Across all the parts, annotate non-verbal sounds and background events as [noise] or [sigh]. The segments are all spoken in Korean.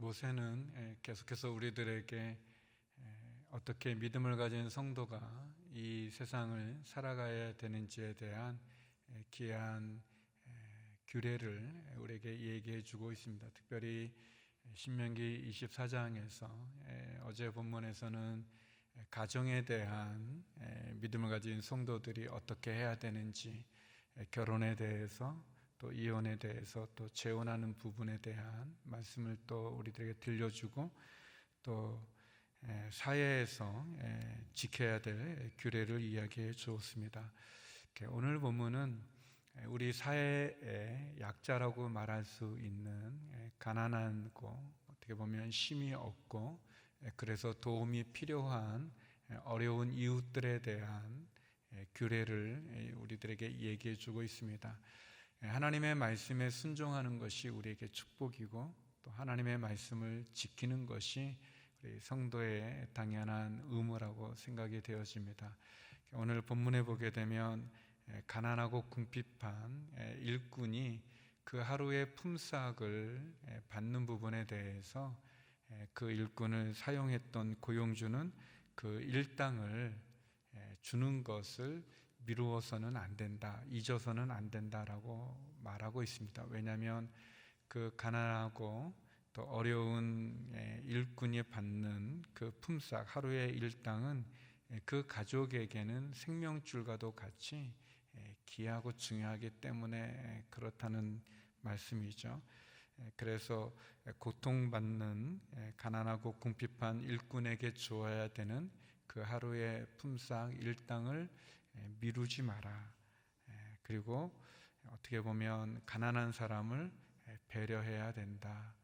모세는 예, 계속해서 우리들에게 예, 어떻게 믿음을 가진 성도가 이 세상을 살아가야 되는지에 대한 예, 귀한 예, 규례를 우리에게 얘기해 주고 있습니다. 특별히 신명기 24장에서 예, 어제 본문에서는 가정에 대한 예, 믿음을 가진 성도들이 어떻게 해야 되는지 예, 결혼에 대해서 또 이혼에 대해서 또 재혼하는 부분에 대한 말씀을 또 우리들에게 들려주고 또 에, 사회에서 에, 지켜야 될 규례를 이야기해 주었습니다. 오늘 에, 우리 사회의 약자라고 말할 수 있는 에, 가난하고 어떻게 보면 힘이 없고 에, 그래서 도움이 필요한 에, 어려운 이웃들에 대한 에, 규례를 에, 우리들에게 얘기해 주고 있습니다. 예, 하나님의 말씀에 순종하는 것이 우리에게 축복이고 또 하나님의 말씀을 지키는 것이 우리 성도의 당연한 의무라고 생각이 되어집니다. 오늘 본문에 보게 되면 예, 가난하고 궁핍한 예, 일꾼이 그 하루의 품삯을 예, 받는 부분에 대해서 예, 그 일꾼을 사용했던 고용주는 그 일당을 예, 주는 것을 미루어서는 안 된다, 잊어서는 안 된다라고 말하고 있습니다. 왜냐하면 그 가난하고 또 어려운 예, 일꾼이 받는 그 품삯 하루의 일당은 예, 그 가족에게는 생명줄과도 같이 예, 귀하고 중요하기 때문에 그렇다는 말씀이죠. 예, 그래서 고통받는 예, 가난하고 궁핍한 일꾼에게 주어야 되는 그 하루의 품삯 일당을 예, 미루지 마라. 예, 그리고 어떻게 보면 가난한 사람을 예, 배려해야 된다.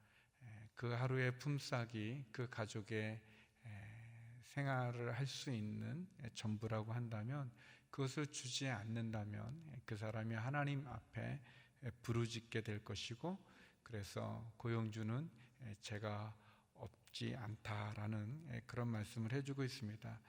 예, 그 하루의 품삯이 그 가족의 예, 생활을 할 수 있는 예, 전부라고 한다면 그것을 주지 않는다면 예, 그 사람이 하나님 앞에 예, 부르짖게 될 것이고 그래서 고용주는 예, 제가 없지 않다라는 예, 그런 말씀을 해주고 있습니다.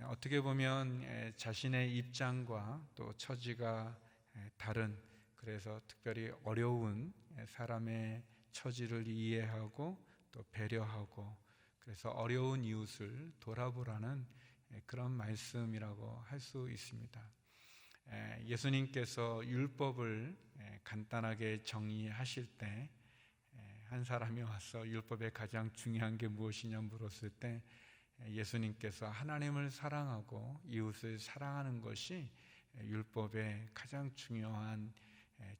예, 어떻게 보면 예, 자신의 입장과 또 처지가 예, 다른 그래서 특별히 어려운 예, 사람의 처지를 이해하고 또 배려하고 그래서 어려운 이웃을 돌아보라는 예, 그런 말씀이라고 할 수 있습니다. 예, 예수님께서 율법을 예, 간단하게 정의하실 때 한 사람이 와서 율법의 가장 중요한 게 무엇이냐 물었을 때 예수님께서 하나님을 사랑하고 이웃을 사랑하는 것이 율법의 가장 중요한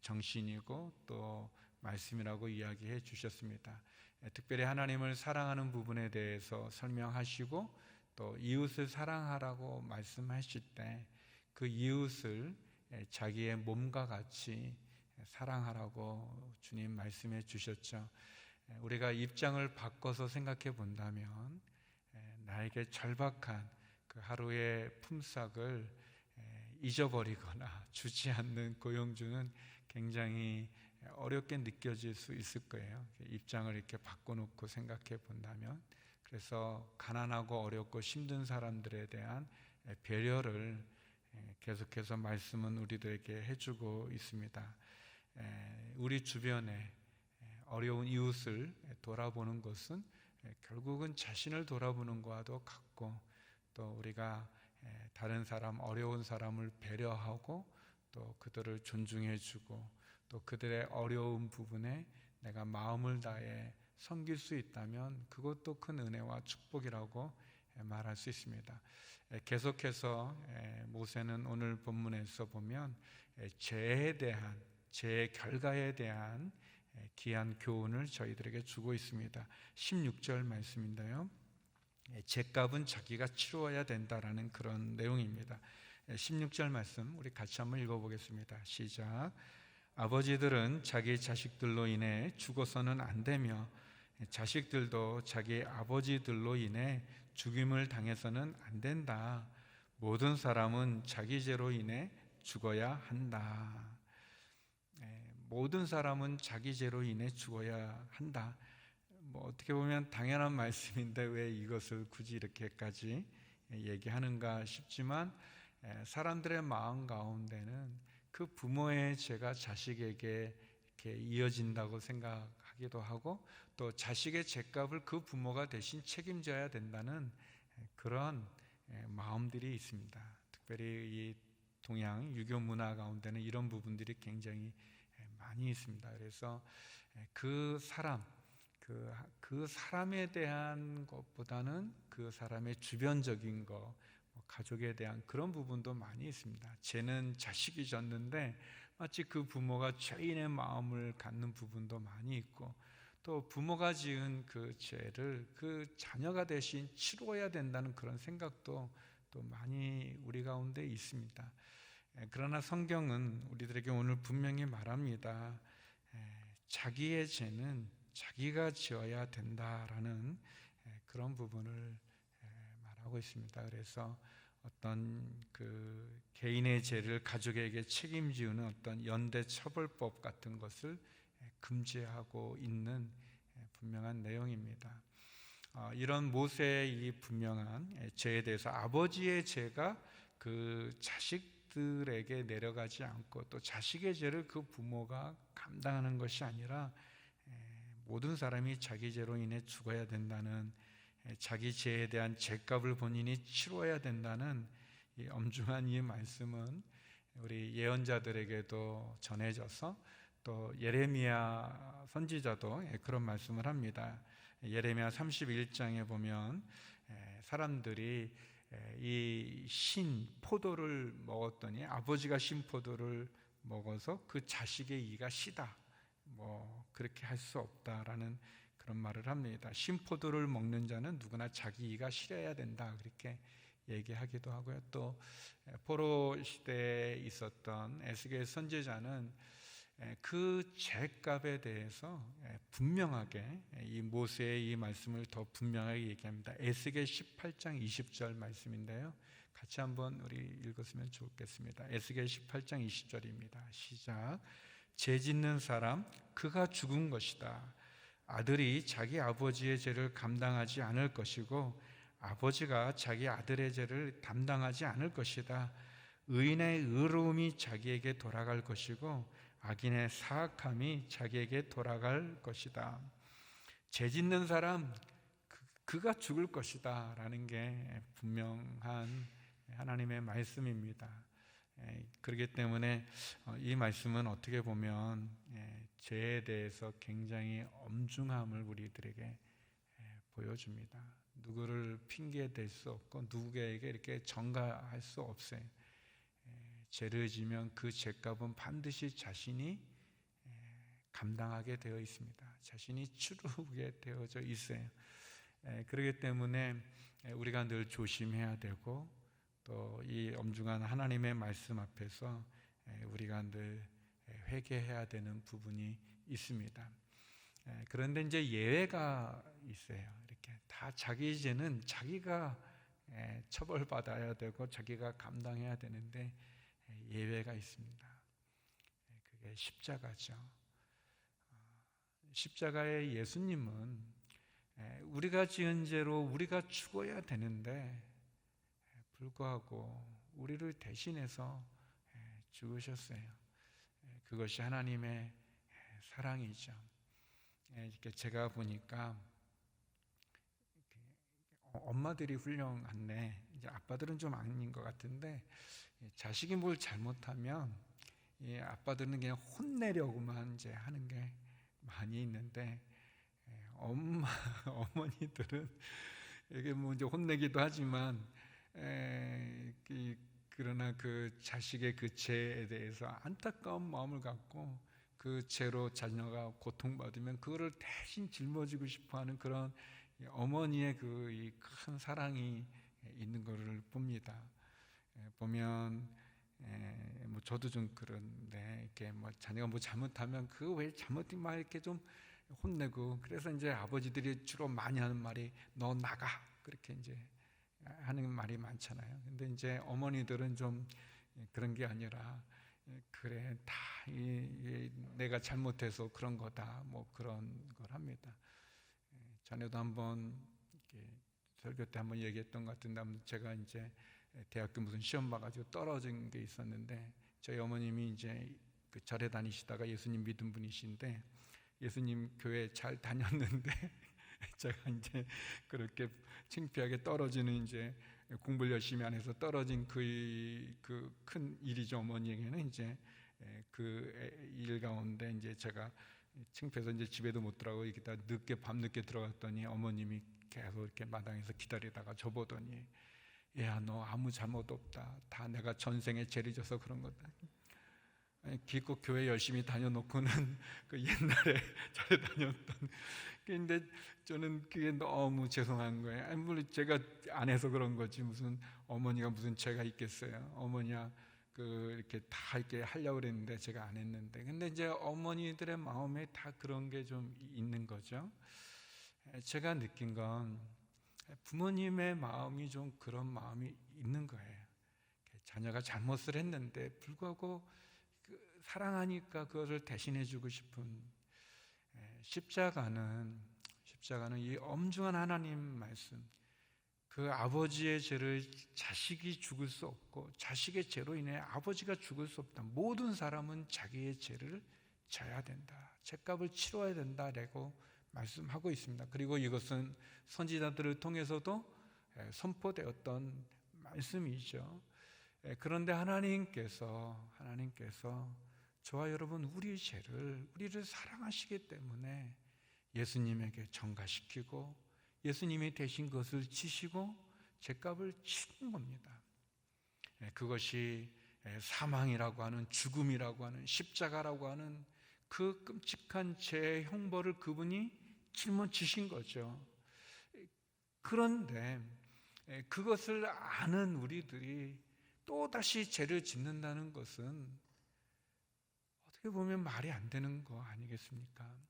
정신이고 또 말씀이라고 이야기해 주셨습니다. 특별히 하나님을 사랑하는 부분에 대해서 설명하시고 또 이웃을 사랑하라고 말씀하실 때 그 이웃을 자기의 몸과 같이 사랑하라고 주님 말씀해 주셨죠. 우리가 입장을 바꿔서 생각해 본다면 나에게 절박한 그 하루의 품삯을 잊어버리거나 주지 않는 고용주는 굉장히 어렵게 느껴질 수 있을 거예요. 입장을 이렇게 바꿔놓고 생각해 본다면 그래서 가난하고 어렵고 힘든 사람들에 대한 배려를 계속해서 말씀은 우리들에게 해주고 있습니다. 우리 주변에 어려운 이웃을 돌아보는 것은 결국은 자신을 돌아보는 것과도 같고 또 우리가 다른 사람 어려운 사람을 배려하고 또 그들을 존중해주고 또 그들의 어려운 부분에 내가 마음을 다해 섬길 수 있다면 그것도 큰 은혜와 축복이라고 말할 수 있습니다. 계속해서 모세는 오늘 본문에서 보면 죄에 대한 죄 결과에 대한 귀한 교훈을 저희들에게 주고 있습니다. 16절 말씀인데요. 죄값은 자기가 치루어야 된다라는 그런 내용입니다. 16절 말씀 우리 같이 한번 읽어보겠습니다. 시작. 아버지들은 자기 자식들로 인해 죽어서는 안 되며 자식들도 자기 아버지들로 인해 죽임을 당해서는 안 된다. 모든 사람은 자기 죄로 인해 죽어야 한다. 모든 사람은 자기 죄로 인해 죽어야 한다. 뭐 어떻게 보면 당연한 [laughs] 말씀인데 왜 이것을 굳이 이렇게까지 얘기하는가 싶지만 사람들의 마음 가운데는 그 부모의 죄가 자식에게 이렇게 이어진다고 생각하기 하기도 하고 또 자식의 죄값을 그 부모가 대신 책임져야 된다는 그런 예, 마음들이 있습니다. 특별히 이 동양 유교 문화 가운데는 이런 부분들이 굉장히 예, 많이 있습니다. 그래서 예, 그 사람 그, 그 사람에 대한 것보다는 그 사람의 주변적인 거, 뭐 가족에 대한 그런 부분도 많이 있습니다. 죄는 자식이 졌는데 마치 그 부모가 죄인의 마음을 갖는 부분도 많이 있고 또 부모가 지은 그 죄를 그 자녀가 대신 치루어야 된다는 그런 생각도 또 많이 우리 가운데 있습니다. 예, 그러나 성경은 우리들에게 오늘 분명히 말합니다. 예, 자기의 죄는 자기가 지어야 된다라는 예, 그런 부분을 말하고 있습니다. 그래서 어떤 그 개인의 죄를 가족에게 책임지우는 어떤 연대 처벌법 같은 것을 금지하고 있는 분명한 내용입니다. 어, 이런 모세의 이 분명한 죄에 대해서 아버지의 죄가 그 자식 들에게 내려가지 않고 또 자식의 죄를 그 부모가 감당하는 것이 아니라 모든 사람이 자기 죄로 인해 죽어야 된다는 자기 죄에 대한 죄값을 본인이 치러야 된다는 이 엄중한 이 말씀은 우리 예언자들에게도 전해져서 또 예레미야 선지자도 예, 그런 말씀을 합니다. 예레미야 31장에 보면 사람들이 이 신 포도를 먹었더니 아버지가 신 포도를 먹어서 그 자식의 이가 시다. 뭐 그렇게 할 수 없다라는 그런 말을 합니다. 신포도를 먹는 자는 누구나 자기 이가 실어야 된다. 그렇게 얘기하기도 하고요. 또 포로 시대에 있었던 에스겔 선지자는 그 죄값에 대해서 분명하게 이 모세의 이 말씀을 더 분명하게 얘기합니다. 에스겔 18장 20절 말씀인데요. 같이 한번 우리 읽었으면 좋겠습니다. 에스겔 18장 20절입니다. 시작. 죄 짓는 사람 그가 죽은 것이다. 아들이 자기 아버지의 죄를 감당하지 않을 것이고 아버지가 자기 아들의 죄를 담당하지 않을 것이다. 의인의 의로움이 자기에게 돌아갈 것이고 악인의 사악함이 자기에게 돌아갈 것이다. 죄 짓는 사람 그, 가 죽을 것이다 라는 게 분명한 하나님의 말씀입니다. 그렇기 때문에 어, 이 말씀은 어떻게 보면 죄에 대해서 굉장히 엄중함을 우리들에게 보여줍니다. 누구를 핑계 댈 수 없고 누구에게 이렇게 전가할 수 없어요. 죄를 지면 그 죄값은 반드시 자신이 감당하게 되어 있습니다. 자신이 치르게 되어져 있어요. 그렇기 때문에 우리가 늘 조심해야 되고 또 이 엄중한 하나님의 말씀 앞에서 우리가 늘 회개해야 되는 부분이 있습니다. 그런데 이제 예외가 있어요. 이렇게 다 자기 죄는 자기가 처벌받아야 되고 자기가 감당해야 되는데 예외가 있습니다. 그게 십자가죠. 어, 십자가의 예수님은 우리가 지은 죄로 우리가 죽어야 되는데 불구하고 우리를 대신해서 죽으셨어요. 그것이 하나님의 사랑이죠. 이렇게 제가 보니까 엄마들이 훌륭한데 이제 아빠들은 좀 아닌 것 같은데 자식이 뭘 잘못하면 아빠들은 그냥 혼내려고만 이제 하는 게 많이 있는데 엄마 [laughs] 어머니들은 이게 뭐 이제 혼내기도 하지만 에, 그러나 그 자식의 그 죄에 대해서 안타까운 마음을 갖고 그 죄로 자녀가 고통받으면 그거를 대신 짊어지고 싶어하는 그런 어머니의 그 큰 사랑이 있는 것을 봅니다. 보면 뭐 저도 좀 그런데 이렇게 뭐 자녀가 뭐 잘못하면 그 왜 잘못된 말 이렇게 좀 혼내고 그래서 이제 아버지들이 주로 많이 하는 말이 너 나가 그렇게 이제 하는 말이 많잖아요. 근데 이제 어머니들은 좀 그런 게 아니라 그래 다 내가 잘못해서 그런 거다 뭐 그런 걸 합니다. 전에도 한번 설교 때 한번 얘기했던 것 같은데 제가 이제 대학교 무슨 시험 봐가지고 떨어진 게 있었는데 저희 어머님이 이제 그 절에 다니시다가 예수님 믿은 분이신데 예수님 교회 잘 다녔는데 [laughs] 제가 이제 그렇게 창피하게 떨어지는 이제 공부를 열심히 안 해서 떨어진 그큰 일이죠 어머니에게는 이제. 그 일 가운데 이제 제가 창피해서 이제 집에도 못 들어가고 이렇게 다 늦게 밤 늦게 들어갔더니 어머님이 계속 이렇게 마당에서 기다리다가 저보더니 야 너 아무 잘못 없다. 다 내가 전생에 죄를 져서 그런 거다. 기껏 교회 열심히 다녀놓고는 [laughs] 그 옛날에 [laughs] 잘 다녔던. 근데 저는 그게 너무 죄송한 거예요. 아니, 물론 제가 안 해서 그런 거지 무슨 어머니가 무슨 죄가 있겠어요. 어머니야 그 이렇게 다 이렇게 하려고 그랬는데 제가 안 했는데. 근데 이제 어머니들의 마음에 다 그런 게 좀 있는 거죠. 제가 느낀 건 부모님의 마음이 좀 그런 마음이 있는 거예요. 자녀가 잘못을 했는데 불구하고 그 사랑하니까 그것을 대신해주고 싶은 예, 십자가는 십자가는 이 엄중한 하나님 말씀. 그 아버지의 죄를 자식이 죽을 수 없고 자식의 죄로 인해 아버지가 죽을 수 없다. 모든 사람은 자기의 죄를 져야 된다. 죄값을 치러야 된다라고 말씀하고 있습니다. 그리고 이것은 선지자들을 통해서도 예, 선포되었던 말씀이죠. 예, 그런데 하나님께서 하나님께서 저와 여러분 우리의 죄를 우리를 사랑하시기 때문에 예수님에게 전가시키고 예수님이 대신 것을 지시고 죄값을 치는 겁니다. 예, 그것이 사망이라고 하는 죽음이라고 하는 십자가라고 하는 그 끔찍한 죄의 형벌을 그분이 짊어지신 거죠. 그런데 그것을 아는 우리들이 또 다시 죄를 짓는다는 것은 어떻게 보면 말이 안 되는 거 아니겠습니까?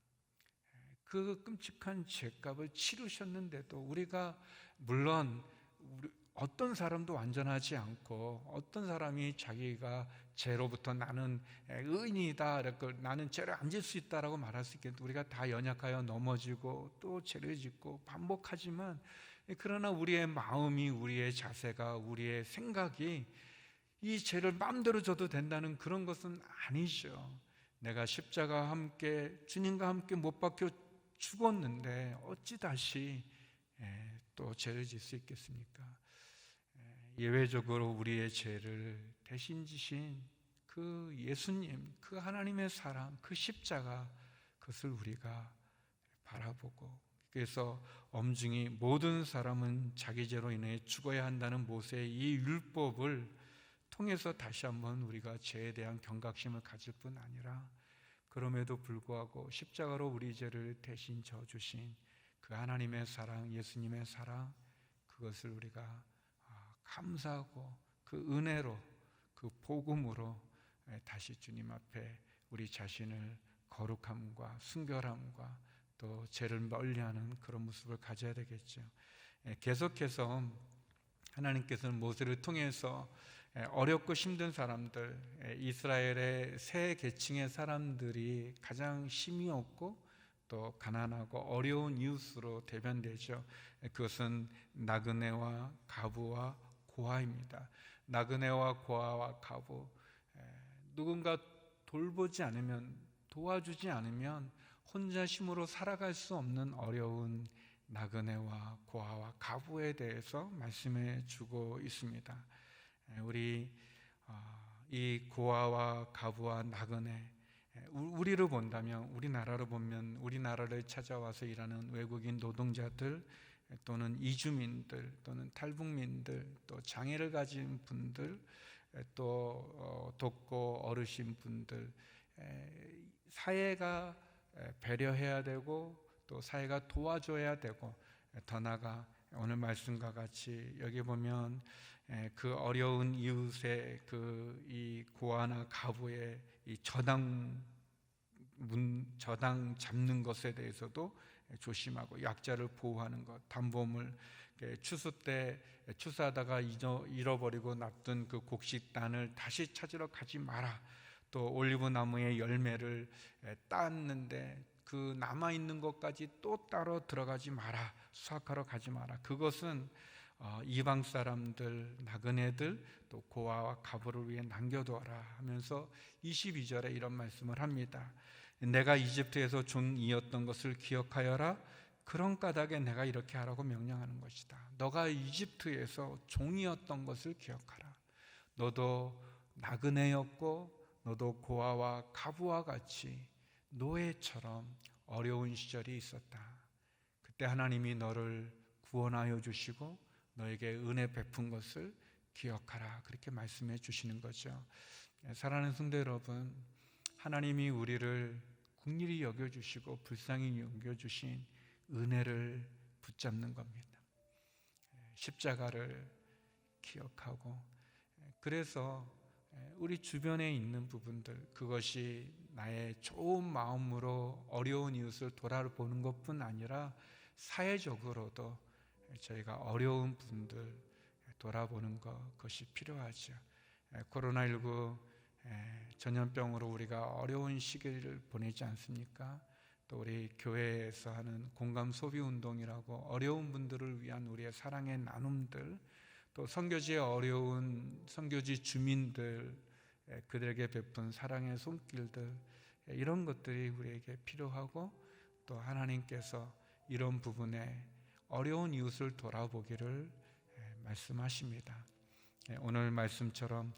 그 끔찍한 죄값을 치르셨는데도 우리가 물론 어떤 사람도 완전하지 않고 어떤 사람이 자기가 죄로부터 나는 의인이다 나는 죄를 안 질 수 있다라고 말할 수 있겠는데 우리가 다 연약하여 넘어지고 또 죄를 짓고 반복하지만 그러나 우리의 마음이 우리의 자세가 우리의 생각이 이 죄를 마음대로 져도 된다는 그런 것은 아니죠. 내가 십자가 함께 주님과 함께 못 박혀 죽었는데 어찌 다시 또 죄를 질 수 있겠습니까? 예외적으로 우리의 죄를 대신 지신 그 예수님, 그 하나님의 사랑, 그 십자가 그것을 우리가 바라보고 그래서 엄중히 모든 사람은 자기 죄로 인해 죽어야 한다는 모세의 이 율법을 통해서 다시 한번 우리가 죄에 대한 경각심을 가질 뿐 아니라 그럼에도 불구하고 십자가로 우리 죄를 대신 져 주신 그 하나님의 사랑, 예수님의 사랑 그것을 우리가 감사하고 그 은혜로 그 복음으로 다시 주님 앞에 우리 자신을 거룩함과 순결함과 또 죄를 멀리하는 그런 모습을 가져야 되겠죠. 계속해서 하나님께서는 모세를 통해서 어렵고 힘든 사람들, 이스라엘의 세 계층의 사람들이 가장 힘이 없고 또 가난하고 어려운 이웃으로 대변되죠. 그것은 나그네와 가부와 고아입니다. 나그네와 고아와 가부 누군가 돌보지 않으면 도와주지 않으면 혼자 힘으로 살아갈 수 없는 어려운 나그네와 고아와 가부에 대해서 말씀해 주고 있습니다. 우리 어, 이 고아와 가부와 나그네 우리를 본다면 우리나라로 보면 우리나라를 찾아와서 일하는 외국인 노동자들 또는 이주민들 또는 탈북민들 또 장애를 가진 분들 또 어, 돕고 어르신 분들 사회가 배려해야 되고 또 사회가 도와줘야 되고 더 나아가 오늘 말씀과 같이 여기 보면 그 어려운 이웃의 그 이 고아나 가부의 이 저당 문 저당 잡는 것에 대해서도 조심하고 약자를 보호하는 것, 담보물 추수 때 추수하다가 잃어버리고 놔둔 그 곡식 단을 다시 찾으러 가지 마라. 또 올리브 나무의 열매를 땄는데 그 남아 있는 것까지 또 따로 들어가지 마라. 수확하러 가지 마라. 그것은 어, 이방 사람들, 나그네들, 또 고아와 가부를 위해 남겨두어라 하면서 22절에 이런 말씀을 합니다. 내가 이집트에서 종이었던 것을 기억하여라. 그런 까닭에 내가 이렇게 하라고 명령하는 것이다. 너가 이집트에서 종이었던 것을 기억하라. 너도 나그네였고 너도 고아와 가부와 같이 노예처럼 어려운 시절이 있었다. 그때 하나님이 너를 구원하여 주시고 너에게 은혜 베푼 것을 기억하라. 그렇게 말씀해 주시는 거죠. 사랑하는 성도 여러분, 하나님이 우리를 국리히 여겨 주시고 불쌍히 여겨 주신 은혜를 붙잡는 겁니다. 십자가를 기억하고 그래서 우리 주변에 있는 부분들 그것이 나의 좋은 마음으로 어려운 이웃을 돌아보는 것뿐 아니라 사회적으로도 저희가 어려운 분들 돌아보는 것 그것이 필요하죠. 코로나19 전염병으로 우리가 어려운 시기를 보내지 않습니까? 또 우리 교회에서 하는 공감 소비 운동이라고 어려운 분들을 위한 우리의 사랑의 나눔들 또 선교지의 어려운 선교지 주민들 그들에게 베푼 사랑의 손길들 이런 것들이 우리에게 필요하고 또 하나님께서 이런 부분에 어려운 이웃을 돌아보기를 말씀하십니다. 오늘 말씀처럼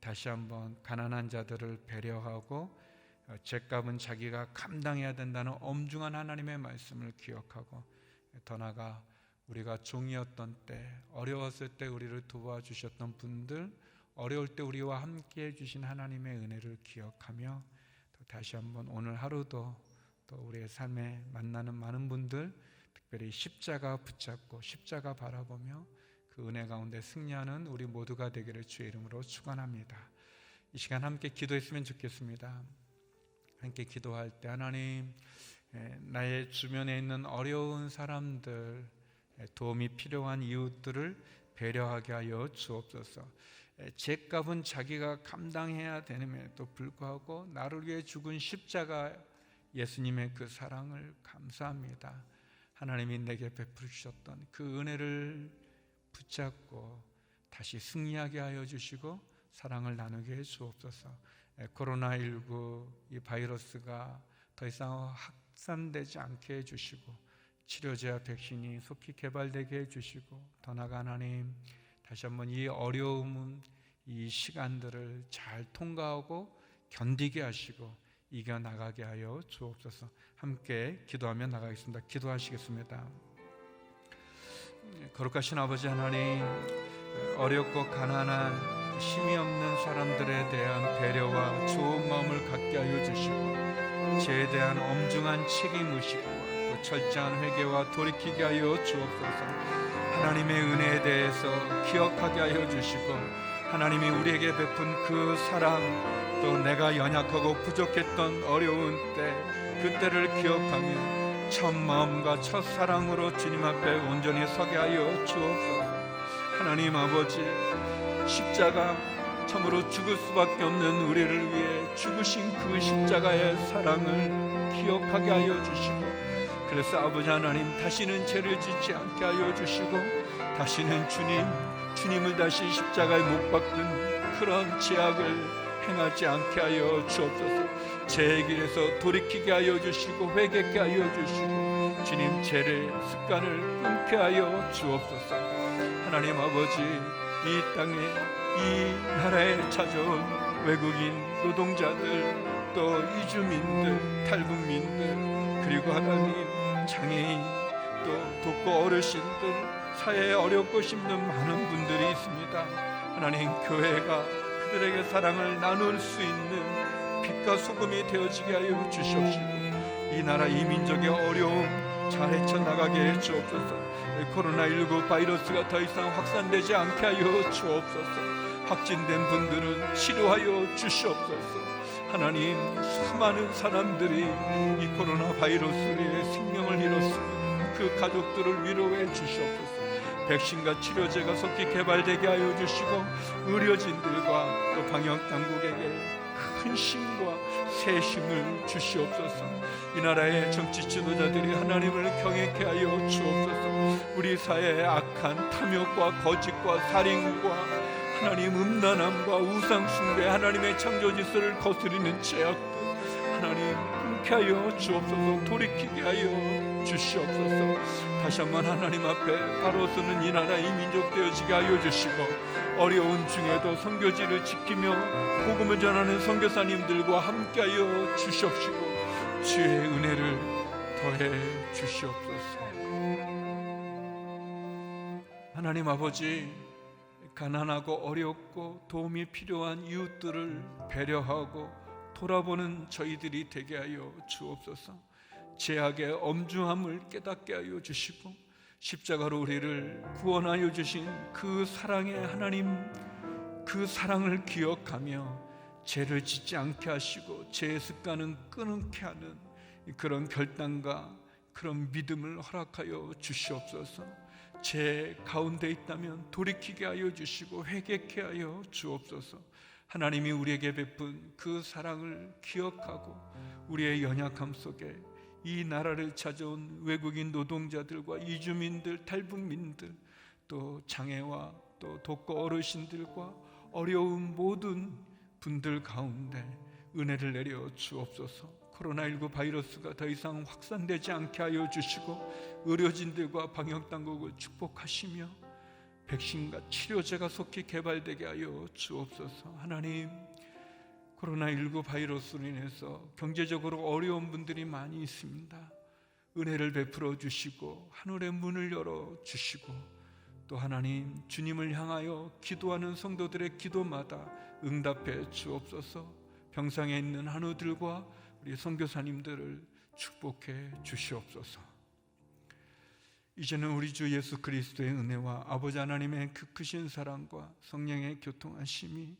다시 한번 가난한 자들을 배려하고 죄값은 자기가 감당해야 된다는 엄중한 하나님의 말씀을 기억하고 더 나아가 우리가 종이었던 때 어려웠을 때 우리를 도와주셨던 분들 어려울 때 우리와 함께 해주신 하나님의 은혜를 기억하며 또 다시 한번 오늘 하루도 또 우리의 삶에 만나는 많은 분들 특별히 십자가 붙잡고 십자가 바라보며 그 은혜 가운데 승리하는 우리 모두가 되기를 주의 이름으로 축원합니다. 이 시간 함께 기도했으면 좋겠습니다. 함께 기도할 때 하나님 나의 주변에 있는 어려운 사람들 도움이 필요한 이웃들을 배려하게 하여 주옵소서. 죄값은 자기가 감당해야 되는에도 불구하고 나를 위해 죽은 십자가 예수님의 그 사랑을 감사합니다. 하나님이 내게 베풀 주셨던 그 은혜를 붙잡고 다시 승리하게 하여 주시고 사랑을 나누게 해 주옵소서. 코로나19 이 바이러스가 더 이상 확산되지 않게 해 주시고 치료제와 백신이 속히 개발되게 해 주시고 더 나아가 하나님 다시 한번 이 어려움 이 시간들을 잘 통과하고 견디게 하시고 이겨 나가게 하여 주옵소서. 함께 기도하며 나가겠습니다. 기도하시겠습니다. 거룩하신 아버지 하나님 어렵고 가난한 힘이 없는 사람들에 대한 배려와 좋은 마음을 갖게 하여 주시고 죄에 대한 엄중한 책임 의식과 또 철저한 회개와 돌이키게 하여 주옵소서. 하나님의 은혜에 대해서 기억하게 하여 주시고 하나님이 우리에게 베푼 그 사랑 또 내가 연약하고 부족했던 어려운 때 그때를 기억하며 첫 마음과 첫 사랑으로 주님 앞에 온전히 서게 하여 주옵소서. 하나님 아버지 십자가 참으로 죽을 수밖에 없는 우리를 위해 죽으신 그 십자가의 사랑을 기억하게 하여 주시고 그래서 아버지 하나님 다시는 죄를 짓지 않게 하여 주시고 다시는 주님 주님을 다시 십자가에 못 박든 그런 죄악을 행하지 않게 하여 주옵소서 제 길에서 돌이키게 하여 주시고 회개케 하여 주시고 주님 죄를 습관을 끊게 하여 주옵소서. 하나님 아버지 이 땅에 이 나라에 찾아온 외국인 노동자들 또 이주민들 탈북민들 그리고 하나님 장애인 또 독거 어르신들 사회에 어렵고 힘든 많은 분들이 있습니다. 하나님 교회가 그들에게 사랑을 나눌 수 있는 빛과 소금이 되어지게 하여 주시옵시고 이 나라 이 민족의 어려움 잘 헤쳐나가게 해 주옵소서. 코로나19 바이러스가 더 이상 확산되지 않게 하여 주옵소서. 확진된 분들은 치료하여 주시옵소서. 하나님 수많은 사람들이 이 코로나 바이러스에 생명을 잃었습니다 그 가족들을 위로해 주시옵소서. 백신과 치료제가 속히 개발되게 하여 주시고 의료진들과 또 방역 당국에게 큰 힘과 새 힘을 주시옵소서. 이 나라의 정치 지도자들이 하나님을 경외케 하여 주옵소서. 우리 사회의 악한 탐욕과 거짓과 살인과 하나님 음란함과 우상 숭배 하나님의 창조 질서를 거스리는 죄악들 하나님 않게 하여 주옵소서 돌이키게 하여 주시옵소서 다시 한번 하나님 앞에 바로 서는 이 나라 이 민족 되어지게 하여 주시고 어려운 중에도 선교지를 지키며 복음을 전하는 선교사님들과 함께하여 주시옵시고 주의 은혜를 더해 주시옵소서 하나님 아버지 가난하고 어렵고 도움이 필요한 이웃들을 배려하고 돌아보는 저희들이 되게 하여 주옵소서. 제약의 엄중함을 깨닫게 하여 주시고 십자가로 우리를 구원하여 주신 그 사랑의 하나님 그 사랑을 기억하며 죄를 짓지 않게 하시고 죄의 습관은 끊게 하는 그런 결단과 그런 믿음을 허락하여 주시옵소서. 제 가운데 있다면 돌이키게 하여 주시고 회개케 하여 주옵소서. 하나님이 우리에게 베푼 그 사랑을 기억하고 우리의 연약함 속에 이 나라를 찾아온 외국인 노동자들과 이주민들, 탈북민들, 또 장애와 또 독거 어르신들과 어려운 모든 분들 가운데 은혜를 내려 주옵소서. 코로나19 바이러스가 더 이상 확산되지 않게 하여 주시고 의료진들과 방역 당국을 축복하시며 백신과 치료제가 속히 개발되게 하여 주옵소서. 하나님 코로나19 바이러스로 인해서 경제적으로 어려운 분들이 많이 있습니다. 은혜를 베풀어 주시고 하늘의 문을 열어 주시고 또 하나님 주님을 향하여 기도하는 성도들의 기도마다 응답해 주옵소서. 병상에 있는 한우들과 우리 선교사님들을 축복해 주시옵소서. 이제는 우리 주 예수 그리스도의 은혜와 아버지 하나님의 그 크신 사랑과 성령의 교통하심이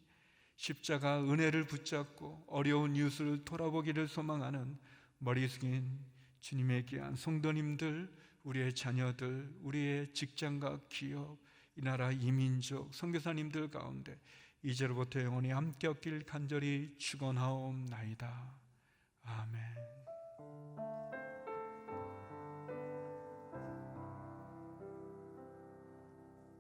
십자가 은혜를 붙잡고 어려운 이웃을 돌아보기를 소망하는 머리 숙인 주님의 귀한 성도님들, 우리의 자녀들, 우리의 직장과 기업, 이 나라 이민족, 선교사님들 가운데 이제로부터 영원히 함께 없길 간절히 축원하옵나이다. 아멘.